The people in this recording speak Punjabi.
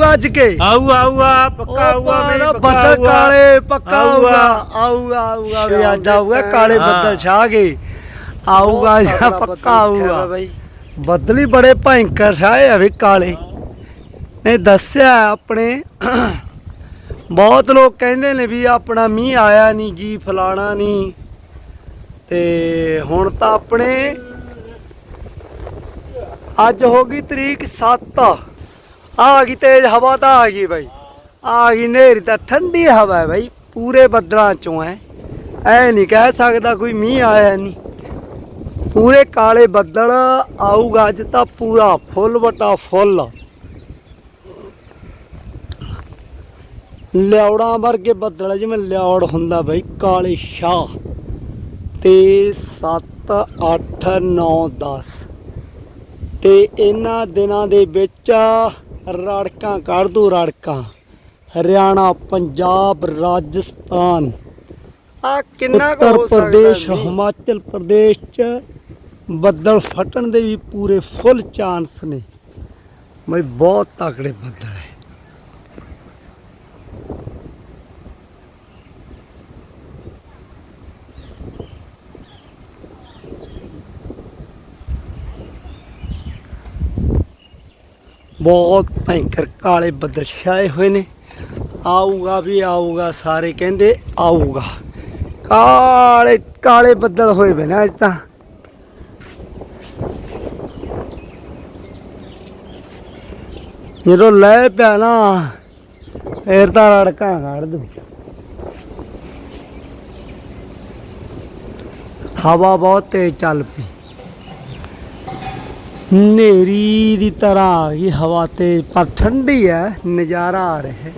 ਆਊਗਾ ਅੱਜ ਕੇ। ਆਊਗਾ ਆਊਗਾ ਪੱਕਾ ਆਊਗਾ ਮੇਰੇ ਬੱਦਲ ਕਾਲੇ ਪੱਕਾ ਆਊਗਾ। ਆਊਗਾ ਆਊਗਾ ਵੀ ਅੱਜ ਆਊਗਾ। ਕਾਲੇ ਹਾਂ। ਬੱਦਲ ਛਾ ਗਏ ਆਊਗਾ ਜਾਂ ਪੱਕਾ ਆਊਗਾ। ਬੱਦਲੀ ਬੜੇ ਭয়ੰਕਰ ਛਾਏ ਆ ਵੀ ਕਾਲੇ। ਨੇ ਦੱਸਿਆ ਆਪਣੇ ਬਹੁਤ ਲੋਕ ਕਹਿੰਦੇ ਨੇ ਵੀ ਆਪਣਾ ਮੀਂਹ ਆਇਆ ਨਹੀਂ ਜੀ ਫਲਾਣਾ ਨਹੀਂ। ਤੇ ਹੁਣ ਤਾਂ ਆਪਣੇ ਅੱਜ ਹੋ ਗਈ ਤਰੀਕ 7 ਆ ਗਈ ਤੇਜ਼ ਹਵਾ ਤਾਂ ਆ ਗਈ ਬਾਈ। ਆ ਗਈ ਨੇਰੀ ਤਾਂ ਠੰਡੀ ਹਵਾ ਹੈ ਬਾਈ, ਪੂਰੇ ਬੱਦਲਾਂ ਚੋਂ ਹੈ। ਐ ਨਹੀਂ ਕਹਿ ਸਕਦਾ ਕੋਈ ਮੀਂਹ ਆਇਆ ਨਹੀਂ। ਪੂਰੇ ਕਾਲੇ ਬੱਦਲ, ਆਊਗਾ ਅੱਜ ਤਾਂ ਪੂਰਾ ਫੁੱਲ ਵਟਾ ਫੁੱਲ। ਲਿਉੜਾਂ ਵਰਗੇ ਬੱਦਲ ਜਿਵੇਂ ਲਿਉੜ ਹੁੰਦਾ ਬਈ, ਕਾਲੇ ਸ਼ਾਹ। ਤੇ 7 8 9 10 ਤੇ ਇਹਨਾਂ ਦਿਨਾਂ ਦੇ ਵਿੱਚ ਰੜਕਾਂ ਕੱਢ ਦੂ ਰੜਕਾਂ ਹਰਿਆਣਾ ਪੰਜਾਬ ਰਾਜਸਥਾਨ। ਆ ਕਿੰਨਾ ਕੁ ਹੋ ਸਕਦਾ ਪ੍ਰਦੇਸ਼? ਹਿਮਾਚਲ ਪ੍ਰਦੇਸ਼ ਚ ਬੱਦਲ ਫਟਣ ਦੇ ਵੀ ਪੂਰੇ ਫੁੱਲ ਚਾਂਸ ਨੇ। ਬਈ ਬਹੁਤ ਤਕੜੇ ਬੱਦਲ ਹੈ। ਬਹੁਤ ਭয়ੰਕਰ ਕਾਲੇ ਬੱਦਲ ਛਾਏ ਹੋਏ ਨੇ। ਆਊਗਾ ਵੀ ਆਊਗਾ, ਸਾਰੇ ਕਹਿੰਦੇ ਆਊਗਾ। ਕਾਲੇ ਕਾਲੇ ਬੱਦਲ ਹੋਏ ਪਏ ਨਾ ਅੱਜ ਤਾਂ। ਜਦੋਂ ਲੈ ਪਿਆ ਨਾ, ਫੇਰ ਤਾਂ ਰੜਕਾਂ ਕੱਢ ਦੂ। ਹਵਾ ਬਹੁਤ ਤੇਜ਼ ਚੱਲ ਪਈ। ਨੇਰੀ ਦੀ ਤਰ੍ਹਾਂ ਆ ਗਈ ਹਵਾ ਤੇ ਪਰ ਠੰਡੀ ਹੈ ਨਜ਼ਾਰਾ ਆ ਰਿਹਾ